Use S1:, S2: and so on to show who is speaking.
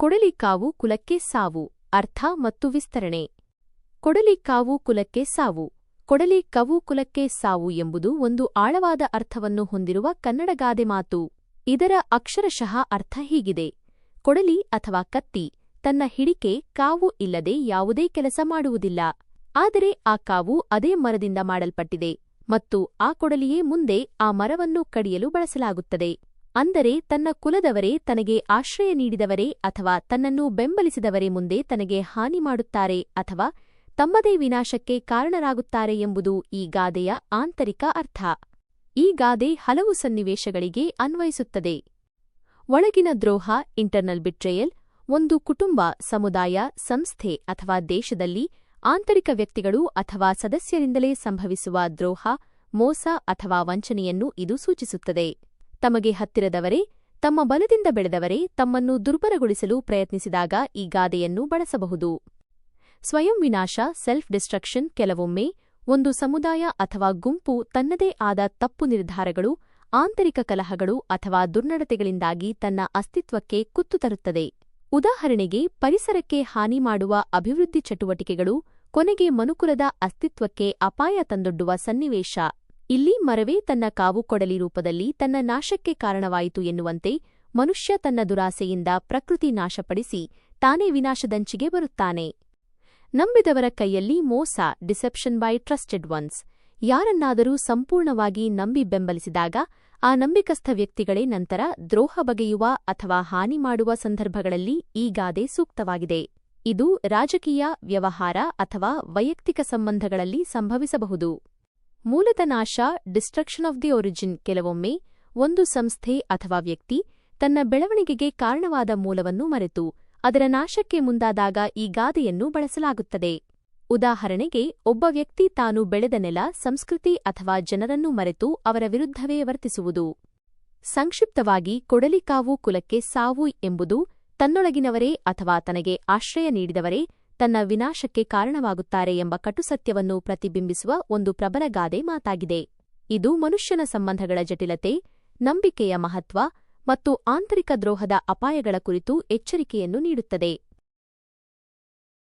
S1: ಕೊಡಲಿ ಕಾವು ಕುಲಕ್ಕೆ ಸಾವು, ಅರ್ಥ ಮತ್ತು ವಿಸ್ತರಣೆ. ಕೊಡಲಿಕಾವು ಕುಲಕ್ಕೆ ಸಾವು. ಕೊಡಲಿ ಕವು ಕುಲಕ್ಕೆ ಸಾವು ಎಂಬುದು ಒಂದು ಆಳವಾದ ಅರ್ಥವನ್ನು ಹೊಂದಿರುವ ಕನ್ನಡ ಗಾದೆ ಮಾತು. ಇದರ ಅಕ್ಷರಶಃ ಅರ್ಥ ಹೀಗಿದೆ. ಕೊಡಲಿ ಅಥವಾ ಕತ್ತಿ, ತನ್ನ ಹಿಡಿಕೆ, ಕಾವು ಇಲ್ಲದೆ ಯಾವುದೇ ಕೆಲಸ ಮಾಡುವುದಿಲ್ಲ. ಆದರೆ ಆ ಕಾವು ಅದೇ ಮರದಿಂದ ಮಾಡಲ್ಪಟ್ಟಿದೆ ಮತ್ತು ಆ ಕೊಡಲಿಯೇ ಮುಂದೆ ಆ ಮರವನ್ನು ಕಡಿಯಲು ಬಳಸಲಾಗುತ್ತದೆ. ಅಂದರೆ ತನ್ನ ಕುಲದವರೇ ತನಗೆ ಆಶ್ರಯ ನೀಡಿದವರೇ ಅಥವಾ ತನ್ನನ್ನು ಬೆಂಬಲಿಸಿದವರೇ ಮುಂದೆ ತನಗೆ ಹಾನಿ ಮಾಡುತ್ತಾರೆ ಅಥವಾ ತಮ್ಮದೇ ವಿನಾಶಕ್ಕೆ ಕಾರಣರಾಗುತ್ತಾರೆ ಎಂಬುದು ಈ ಗಾದೆಯ ಆಂತರಿಕ ಅರ್ಥ. ಈ ಗಾದೆ ಹಲವು ಸನ್ನಿವೇಶಗಳಿಗೆ ಅನ್ವಯಿಸುತ್ತದೆ. ಒಳಗಿನ ದ್ರೋಹ, ಇಂಟರ್ನಲ್ ಬಿಟ್ರೇಯಲ್, ಒಂದು ಕುಟುಂಬ, ಸಮುದಾಯ, ಸಂಸ್ಥೆ ಅಥವಾ ದೇಶದಲ್ಲಿ ಆಂತರಿಕ ವ್ಯಕ್ತಿಗಳು ಅಥವಾ ಸದಸ್ಯರಿಂದಲೇ ಸಂಭವಿಸುವ ದ್ರೋಹ, ಮೋಸ ಅಥವಾ ವಂಚನೆಯನ್ನು ಇದು ಸೂಚಿಸುತ್ತದೆ. ತಮಗೆ ಹತ್ತಿರದವರೇ, ತಮ್ಮ ಬಲದಿಂದ ಬೆಳೆದವರೇ ತಮ್ಮನ್ನು ದುರ್ಬಲಗೊಳಿಸಲು ಪ್ರಯತ್ನಿಸಿದಾಗ ಈ ಗಾದೆಯನ್ನು ಬಳಸಬಹುದು. ಸ್ವಯಂ ವಿನಾಶ ಸೆಲ್ಫ್ ಡಿಸ್ಟ್ರಕ್ಷನ್ ಕೆಲವೊಮ್ಮೆ ಒಂದು ಸಮುದಾಯ ಅಥವಾ ಗುಂಪು ತನ್ನದೇ ಆದ ತಪ್ಪು ನಿರ್ಧಾರಗಳು, ಆಂತರಿಕ ಕಲಹಗಳು ಅಥವಾ ದುರ್ನಡತೆಗಳಿಂದಾಗಿ ತನ್ನ ಅಸ್ತಿತ್ವಕ್ಕೆ ಕುತ್ತು ತರುತ್ತದೆ. ಉದಾಹರಣೆಗೆ, ಪರಿಸರಕ್ಕೆ ಹಾನಿ ಮಾಡುವ ಅಭಿವೃದ್ಧಿ ಚಟುವಟಿಕೆಗಳು ಕೊನೆಗೆ ಮನುಕುಲದ ಅಸ್ತಿತ್ವಕ್ಕೆ ಅಪಾಯ ತಂದೊಡ್ಡುವ ಸನ್ನಿವೇಶ. ಇಲ್ಲಿ ಮರವೇ ತನ್ನ ಕಾವು ಕೊಡಲಿ ರೂಪದಲ್ಲಿ ತನ್ನ ನಾಶಕ್ಕೆ ಕಾರಣವಾಯಿತು ಎನ್ನುವಂತೆ ಮನುಷ್ಯ ತನ್ನ ದುರಾಸೆಯಿಂದ ಪ್ರಕೃತಿ ನಾಶಪಡಿಸಿ ತಾನೇ ವಿನಾಶದಂಚಿಗೆ ಬರುತ್ತಾನೆ. ನಂಬಿದವರ ಕೈಯಲ್ಲಿ ಮೋಸ, ಡಿಸೆಪ್ಷನ್ ಬೈ ಟ್ರಸ್ಟೆಡ್ ಒನ್ಸ್. ಯಾರನ್ನಾದರೂ ಸಂಪೂರ್ಣವಾಗಿ ನಂಬಿ ಬೆಂಬಲಿಸಿದಾಗ ಆ ನಂಬಿಕಸ್ಥ ವ್ಯಕ್ತಿಗಳೇ ನಂತರ ದ್ರೋಹ ಬಗೆಯುವ ಅಥವಾ ಹಾನಿ ಮಾಡುವ ಸಂದರ್ಭಗಳಲ್ಲಿ ಈ ಗಾದೆ ಸೂಕ್ತವಾಗಿದೆ. ಇದು ರಾಜಕೀಯ, ವ್ಯವಹಾರ ಅಥವಾ ವೈಯಕ್ತಿಕ ಸಂಬಂಧಗಳಲ್ಲಿ ಸಂಭವಿಸಬಹುದು. ಮೂಲತ ನಾಶ ಡಿಸ್ಟ್ರಕ್ಷನ್ ಆಫ್ ದಿ ಒರಿಜಿನ್ ಕೆಲವೊಮ್ಮೆ ಒಂದು ಸಂಸ್ಥೆ ಅಥವಾ ವ್ಯಕ್ತಿ ತನ್ನ ಬೆಳವಣಿಗೆಗೆ ಕಾರಣವಾದ ಮೂಲವನ್ನು ಮರೆತು ಅದರ ನಾಶಕ್ಕೆ ಮುಂದಾದಾಗ ಈ ಗಾದೆಯನ್ನು ಬಳಸಲಾಗುತ್ತದೆ. ಉದಾಹರಣೆಗೆ, ಒಬ್ಬ ವ್ಯಕ್ತಿ ತಾನು ಬೆಳೆದ ನೆಲ, ಸಂಸ್ಕೃತಿ ಅಥವಾ ಜನರನ್ನು ಮರೆತು ಅವರ ವಿರುದ್ಧವೇ ವರ್ತಿಸುವುದು. ಸಂಕ್ಷಿಪ್ತವಾಗಿ ಕೊಡಲಿಕಾವು ಕುಲಕ್ಕೆ ಸಾವು ಎಂಬುದು ತನ್ನೊಳಗಿನವರೇ ಅಥವಾ ತನಗೆ ಆಶ್ರಯ ನೀಡಿದವರೇ ತನ್ನ ವಿನಾಶಕ್ಕೆ ಕಾರಣವಾಗುತ್ತಾರೆ ಎಂಬ ಕಟುಸತ್ಯವನ್ನು ಪ್ರತಿಬಿಂಬಿಸುವ ಒಂದು ಪ್ರಬಲ ಗಾದೆ ಮಾತಾಗಿದೆ. ಇದು ಮನುಷ್ಯನ ಸಂಬಂಧಗಳ ಜಟಿಲತೆ, ನಂಬಿಕೆಯ ಮಹತ್ವ ಮತ್ತು ಆಂತರಿಕ ದ್ರೋಹದ ಅಪಾಯಗಳ ಕುರಿತು ಎಚ್ಚರಿಕೆಯನ್ನು ನೀಡುತ್ತದೆ.